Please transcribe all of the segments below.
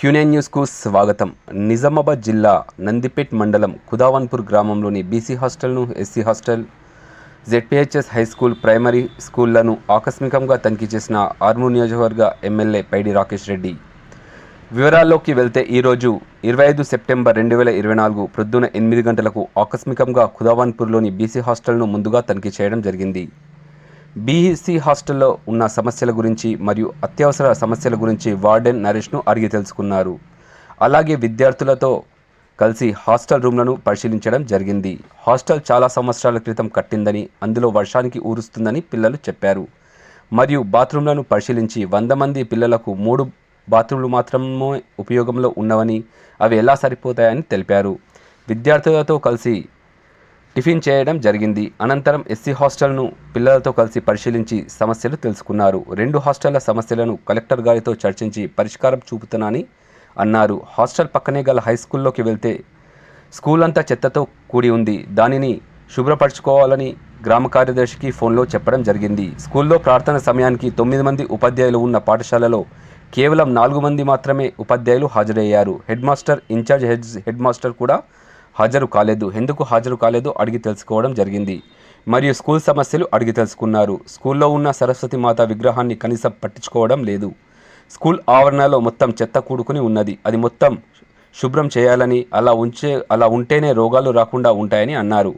Quinine న్యూస్కు స్వాగతం. నిజామాబాద్ జిల్లా నందిపేట్ మండలం కుదావన్పూర్ గ్రామంలోని బీసీ హాస్టల్ను SC hostel ZPHS high school primary స్కూళ్ళను ఆకస్మికంగా తనిఖీ చేసిన ఆర్మూర్ నియోజకవర్గ ఎమ్మెల్యే పైడి రాకేష్ రెడ్డి. వివరాల్లోకి వెళ్తే ఈరోజు ఇరవై ఐదు సెప్టెంబర్ రెండు వేల ఇరవై నాలుగు ప్రొద్దున ఎనిమిది గంటలకు ఆకస్మికంగా ఖుదావాన్పూర్లోని బీసీ హాస్టల్ను ముందుగా తనిఖీ చేయడం జరిగింది. బీఈసీ హాస్టల్లో ఉన్న సమస్యల గురించి మరియు అత్యవసర సమస్యల గురించి వార్డెన్ నరేష్ను అడిగి తెలుసుకున్నారు. అలాగే విద్యార్థులతో కలిసి హాస్టల్ రూమ్లను పరిశీలించడం జరిగింది. హాస్టల్ చాలా సంవత్సరాల క్రితం కట్టిందని అందులో వర్షానికి ఊరుస్తుందని పిల్లలు చెప్పారు. మరియు బాత్రూంలను పరిశీలించి వంద మంది పిల్లలకు మూడు బాత్రూంలు మాత్రమే ఉపయోగంలో ఉన్నవని అవి ఎలా సరిపోతాయని తెలిపారు. విద్యార్థులతో కలిసి టిఫిన్ చేయడం జరిగింది. అనంతరం ఎస్సీ హాస్టల్ను పిల్లలతో కలిసి పరిశీలించి సమస్యలు తెలుసుకున్నారు. రెండు హాస్టళ్ళ సమస్యలను కలెక్టర్ గారితో చర్చించి పరిష్కారం చూపుతానని అన్నారు. హాస్టల్ పక్కనే గల హై స్కూల్లోకి వెళ్తే స్కూల్ అంతా చెత్తతో కూడి ఉంది. దానిని శుభ్రపరచుకోవాలని గ్రామ కార్యదర్శికి ఫోన్లో చెప్పడం జరిగింది. స్కూల్లో ప్రార్థన సమయానికి తొమ్మిది మంది ఉపాధ్యాయులు ఉన్న పాఠశాలలో కేవలం నాలుగు మంది మాత్రమే ఉపాధ్యాయులు హాజరయ్యారు. Head master incharge head head master కూడా హాజరు కాలేదు. ఎందుకు హాజరు కాలేదు? అడిగి తెలుసుకోవడం జరిగింది. మరియు స్కూల్ సమస్యలు అడిగి తెలుసుకున్నారు. స్కూల్లో ఉన్న సరస్వతి మాత విగ్రహాన్ని కనీసం పట్టించుకోవడం లేదు. స్కూల్ ఆవరణలో మొత్తం చెత్త కూడుకుని ఉన్నది. అది మొత్తం శుభ్రం చేయాలని అలా ఉంచే అలా ఉంటేనే రోగాలు రాకుండా ఉంటాయని అన్నారు.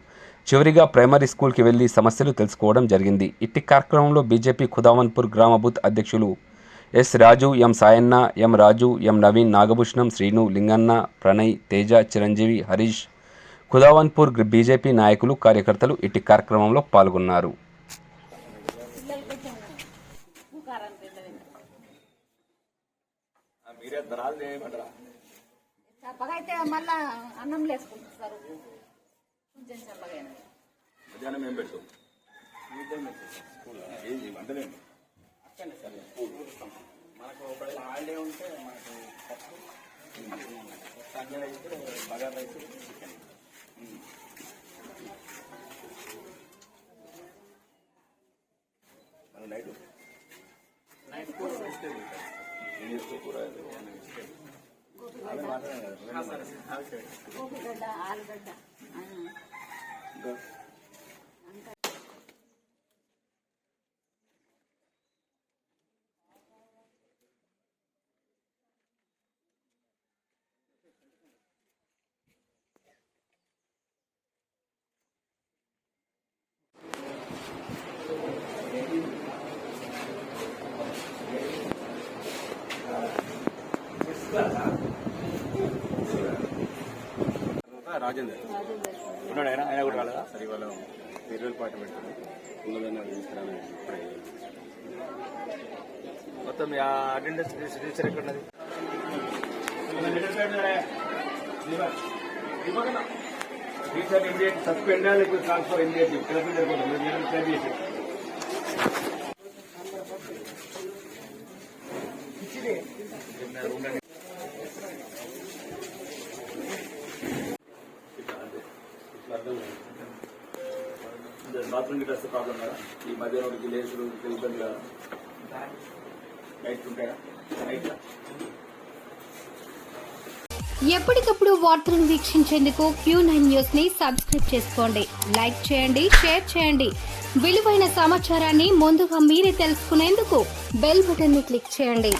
చివరిగా ప్రైమరీ స్కూల్కి వెళ్ళి సమస్యలు తెలుసుకోవడం జరిగింది. ఇట్టి కార్యక్రమంలో బీజేపీ ఖుదావన్పూర్ గ్రామ బూత్ అధ్యక్షులు S Raju M Sayanna M Raju M Naveen Nagabhushanam Srinu Linganna Pranay Teja Chiranjeevi Harish Khudavanpur BJP నాయకులు కార్యకర్తలు ఇట్టి కార్యక్రమంలో పాల్గొన్నారు. మనకు హాలిడే ఉంటే మనకు పప్పు బగార్ రైస్ చికెన్. ఆలుగడ్డ రాజేందర్ ఉన్నాడు ఆయన ఆయన కూడా రాలేదా సరే ఇవాళ ఫేర్వెల్ పార్టీ తీసుకురాని ఇప్పుడే మొత్తం అటెండెన్స్ రిజిస్టర్ ఎక్కడ ఉన్నది టీచర్ సస్పెండ్ లేకపోతే ట్రాన్స్ఫర్ మీరు క్లైమ్ చేసి బాత్రూమ్ గిట్ట వస్తే ప్రాబ్లం కదా ఈ మధ్య రోడ్డుకి లేచుడు ఇబ్బంది కదా. నైట్ ఉంటాయా? నైట్ ఎప్పటికప్పుడు వార్తలను వీక్షించేందుకు క్యూ నైన్ న్యూస్ని సబ్స్క్రైబ్ చేసుకోండి. లైక్ చేయండి షేర్ చేయండి. విలువైన సమాచారాన్ని ముందుగా మీరే తెలుసుకునేందుకు బెల్ బటన్ని క్లిక్ చేయండి.